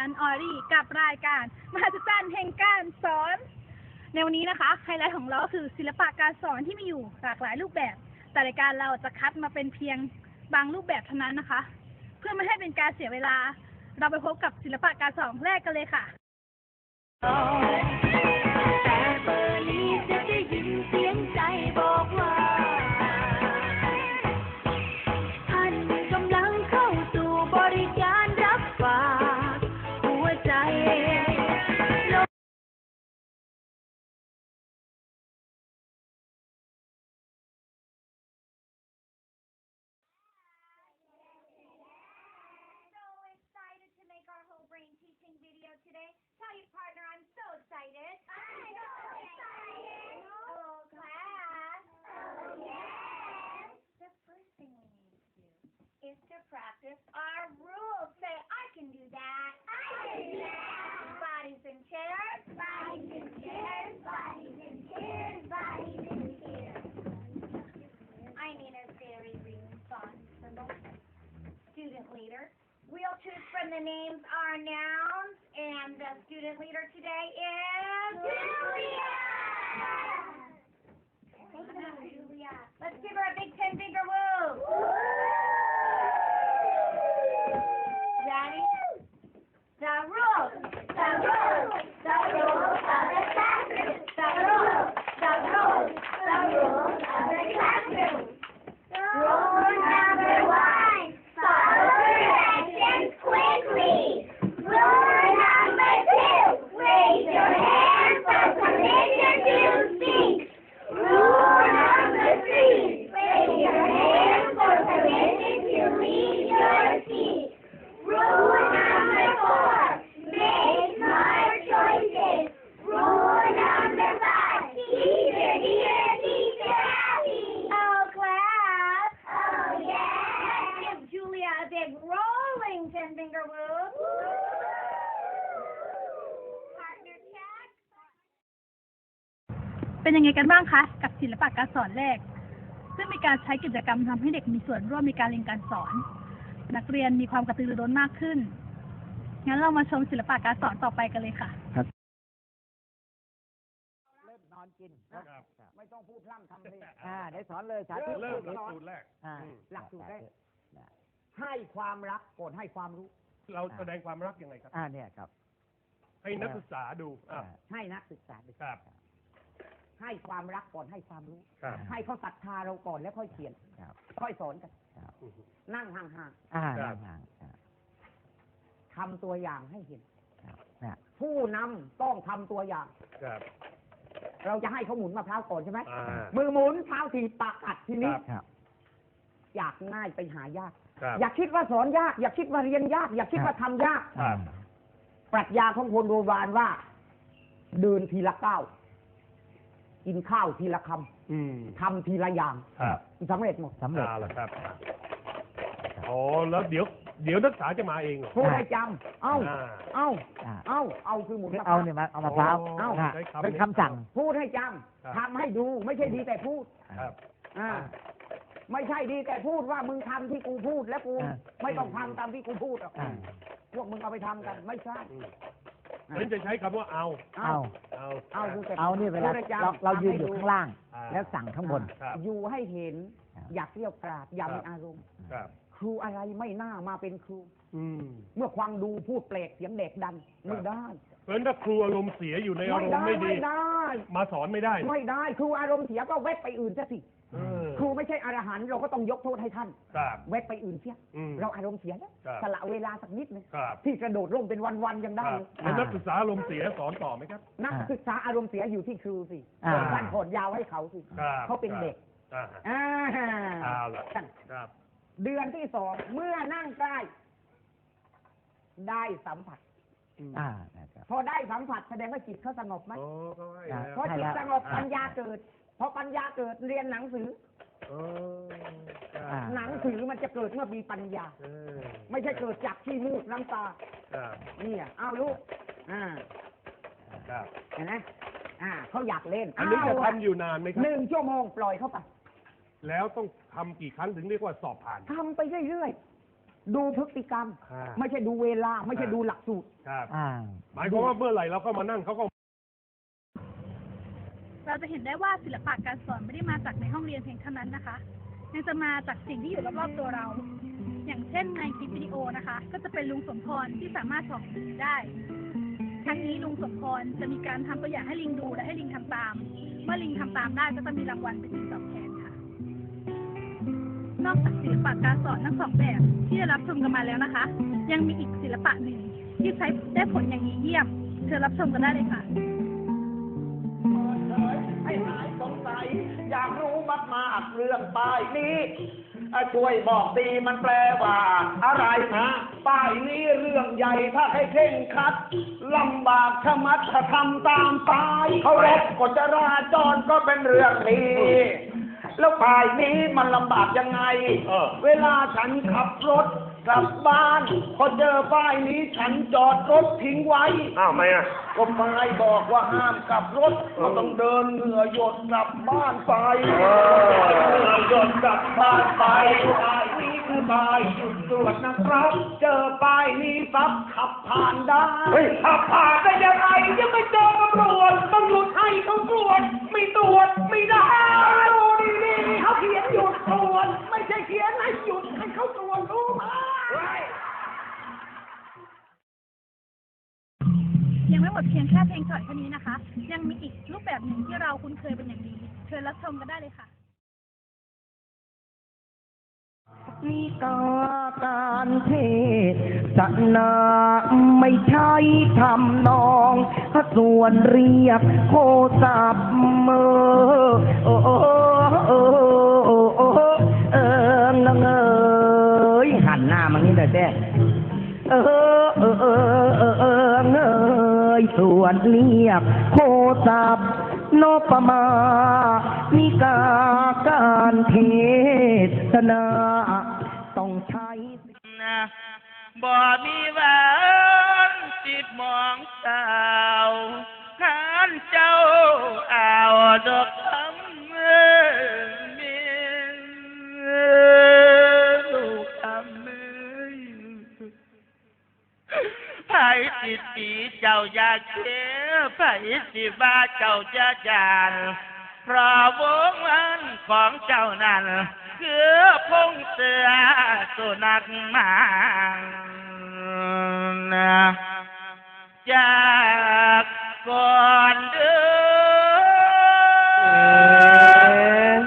ฉันออรี่กับรายการมหัศจรรย์แห่งการสอน ในวันนี้นะคะไฮไลท์ของเราคือศิลปะการสอนที่มีอยู่หลากหลายรูปแบบ แต่รายการเราจะคัดมาเป็นเพียงบางรูปแบบเท่านั้นนะคะ เพื่อไม่ให้เป็นการเสียเวลา เราไปพบกับศิลปะการสอนแรกกันเลยค่ะ From the names are nouns, and the student leader today is Julia. Julia. Let's give her a big ten เป็นยังไงกันบ้างคะ กับศิลปะการสอนแรก ซึ่งมีการใช้กิจกรรมทำให้เด็กมีส่วนร่วมในการเรียนการสอน นักเรียนมีความกระตือรือร้นมากขึ้น งั้นเรามาชมศิลปะการสอนต่อไปกันเลยค่ะเริ่มนอนกินนะครับไม่ต้องพูดพร่ำทำเพลงอ่าได้สอนเลยสาธิตเริ่มหลักสอนสูตรแรกอ่าอืมหลักสูตรแรกให้ความรักก่อนให้ความรู้ เราแสดงความรักยังไงครับ อ่าเนี่ยครับ ให้นักศึกษาดูอะอ่าให้นักศึกษาดูครับ ให้ความรักก่อนให้ความรู้ ครับ ให้เขาศรัทธาเราก่อนแล้วค่อยเขียนค่อยสอนกันอืมนั่งห่างอ่าครับห่างๆทำตัวอย่างให้เห็นๆเนี่ยผู้นำต้องทำตัวอย่าง ครับ เราจะให้เขาหมุนมะพร้าวก่อนใช่ไหมอ่า มือหมุนเท้าถีบปากกัดทีนี้ครับครับ อยากง่ายไปหายาก ครับ อย่าคิดว่าสอนยาก อย่าคิดว่าเรียนยาก อย่าคิดว่าทำยาก ครับ ปรัชญาของคนโบราณว่า เดินทีละก้าว กินข้าวทีละคอืมำทำทีละอย่างครับสำเร็จหมดสำเร็จ เอาละครับอ๋อแล้วเดี๋ยวเดี๋ยวนักศึกษาจะมาเองเหรอพูดให้จำเอ้า อ่า เอ้า อ่า เอ้า เอาคือหมุนคือมะพเอาร้าวเนี่ยมาเอามะพร้าวอ๋ออ่าใช้คำเป็นนี้คำสั่ง พูดให้จครับำทำให้ดูไม่ใช่ดีแต่พูด ครับอ่า ไม่ใช่ดีแต่พูดว่ามึงทำที่กูพูดแล้วกู อ่า ไม่ต้องทำตามที่กูพูดหรอกอ่า พวกมึงเอาไปทำกันไม่ใช่ อืม เหมือนจะใช้คำว่าเอา เอา เอาเอาคือแต่เอานี่เวลาพูดให้จำเราเรายืนอยู่ทำให้ดูข้างล่างอ่าแล้วสั่งข้างบน ครับ อยู่ให้เห็นครับอยากเรียวกราดอย่าครัมีบอารมณ์ ครับ ครูอะไรไม่น่ามาเป็นครู อืม เมื่อฟังดูพูดเปลกเสียงเด็กดังไม่ได้ เพราะฉะนั้นถ้าครูอารมณ์เสียอยู่ในอารมณ์ได้ไม่ดี ไม่ได้ มาสอนไม่ได้ ไม่ได้ครูอารมณ์เสียก็เว็บไปอื่นซะสิ เออ ครูไม่ใช่อรหันต์เราก็ต้องยกโทษให้ท่านครับเว็บไปอื่นเสียอืมเราอารมณ์เสียแล้วครับสละเวลาสักนิดหนึงครับ ที่กระโดดร่มเป็นวันๆยังคได้รับเลยแล้วนักศึกษาอารมณ์เสียสอนต่อไหมครับ นักศึกษาอารมณ์เสียอยู่ที่ครูสิอ่า ท่านโผดยาวให้เขาสิครับเขาเป็นเด็กอ่าอ่าเอาล่ะท่าน ครับ เดือนที่สองเมื่อนั่งใกล้ได้สัมผัส อ่านะครับ พอได้สัมผัสแสดงว่าจิตเขาสงบไหมโอ้ก็ให้อ่าแล้วพอจิตสงบอ่าปัญญาเกิด พอปัญญาเกิดเรียนหนังสือโอ้ครับอ่า หนังสือมันจะเกิดเมื่อมีปัญญา เออไม่ใช่เกิดจากขี้มูกน้ำตา ครับเนี่ยเอาลูกอ่าครับเห็นไหมอ่าเขาอยากเล่นอันนี้จะเาทำอยู่นานไหมครัหบ นึ่งชั่วโมงปล่อยเข้าไปแล้วต้องทำกี่ครั้งถึงเรียกว่าสอบผ่าน ทำไปเรื่อยๆดูพฤติกรรมครับไม่ใช่ดูเวลา ไม่ใช่ดูหลักสูตร ครับ อ่า หมายความว่าเมื่อไหร่เราก็มานั่งเขาก็ เราจะเห็นได้ว่าศิลปะการสอนไม่ได้มาจากในห้องเรียนเพียงเท่านั้นนะคะยังจะมาจากสิ่งที่อยู่รอบๆตัวเรา อย่างเช่นในคลิปวิดีโอนะคะ ก็จะเป็นลุงสมพรที่สามารถสอนสื่อได้ทั้งนี้ลุงสมพรจะมีการทำตัวอย่างให้ลิงดูและให้ลิงทำตาม เมื่อลิงทำตามได้ก็จะมีรางวัลเป็นสิ่งตอบแทนค่ะ นอกจากศิลปะการสอนทั้งสองแบบที่ได้รับชมกันมาแล้วนะคะ ยังมีอีกศิลปะหนึ่งที่ใช้ได้ผลอย่างดีเยี่ยม เชิญรับชมกันได้เลยค่ะ ให้หายสงสัย อยากรู้มากมากๆเรื่องป้ายนี้อะช่วยบอกตีมันแปลว่า อะไรนะป้ายนี้เรื่องใหญ่ถ้าให้เคร่งครัดลำบากชะมัดถ้าทำตามป้ายเขารบกฎจราจรก็เป็นเรื่องดีแล้วป้ายนี้มันลำบากยังไง เออ เวลาฉันขับรถ กลับบ้าน พอเจอป้ายนี้ฉันจอดรถทิ้งไว้ อ้าวไม่อะ ก็ป้ายบอกว่าห้ามกลับรถเราต้องเดินเหงื่อหยดกลับบ้านไปเออ เหงื่อหยดกลับบ้านไปป้ายนี้คือป้ายจุดตรวจนะครับ เจอป้ายนี้ปั๊บขับผ่านได้เฮ้ย ขับผ่านได้ยังไงยังไม่เจอตำรวจต้องหยุดให้เขาตรวจไม่ตรวจไม่ได้ดูดีๆเขาเขียนหยุดตรวจไม่ใช่เขียนให้หยุดให้เขาตรวจรู้ไห มยังหมดเพียงแค่เพลงฉ่อยเท่านี้นะคะ ยังมีอีกรูปแบบหนึ่งที่เราคุ้นเคยเป็นอย่างดี เชิญรับชมกันได้เลยค่ะมีกาการเทศนาไม่ใช่ทำนองส่วนเรียกโคสับเมอโอ้โอ้โอ้โอ้ ส่วนเรียกโคตับโนปมามีกาการเทศนาต้องใช้นะบ่มีวันจิตมองสาวหานเจ้าเอาดอก สิตีเจ้าอยากเชื่อไผสิว่าเจ้าจะจานเพราะวงวันของเจ้านั้นคือพงเสือสุนัขมานะจากก่อนเดิน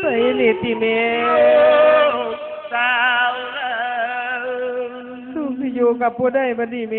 ไปนี่ติเมลู กับผู้ได้บัดนี้เม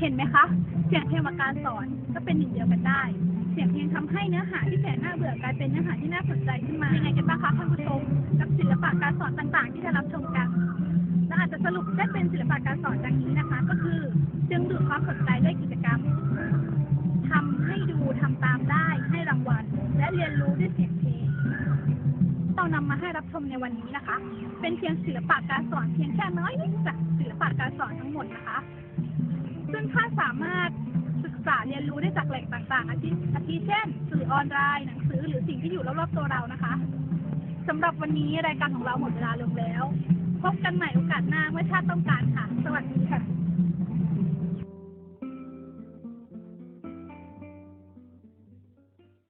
เห็นไหมคะ เสียงเพลงกับการสอนก็เป็นหนึ่งเดียวกันได้ เสียงเพลงทำให้เนื้อหาที่แสนน่าเบื่อกลายเป็นเนื้อหาที่น่าสนใจขึ้นมายังไงกันบ้างคะท่านผู้ชมกับศิลปะการสอนต่างๆ ที่ได้รับชมกันและอาจจะสรุปได้เป็นศิลปะการสอนดังนี้นะคะ ก็คือดึงดูดความสนใจด้วยกิจกรรมทำให้ดูทำตามได้ให้รางวัล และเรียนรู้ด้วยเสียงเพลงเรานำมาให้รับชมในวันนี้นะคะ เป็นเพียงศิลปะการสอนเพียงแค่น้อยนิดจากศิลปะการสอนทั้งหมดนะคะ ซึ่งท่านสามารถศึกษาเรียนรู้ได้จากแหล่งต่าง ๆ อาทิอาทิเช่น สื่อออนไลน์หนังสือหรือสิ่งที่อยู่รอบๆตัวเรานะคะสำหรับวันนี้รายการของเราหมดเวลาลงแล้ว พบกันใหม่โอกาสหน้าเมื่อชาติต้องการค่ะ สวัสดีค่ะ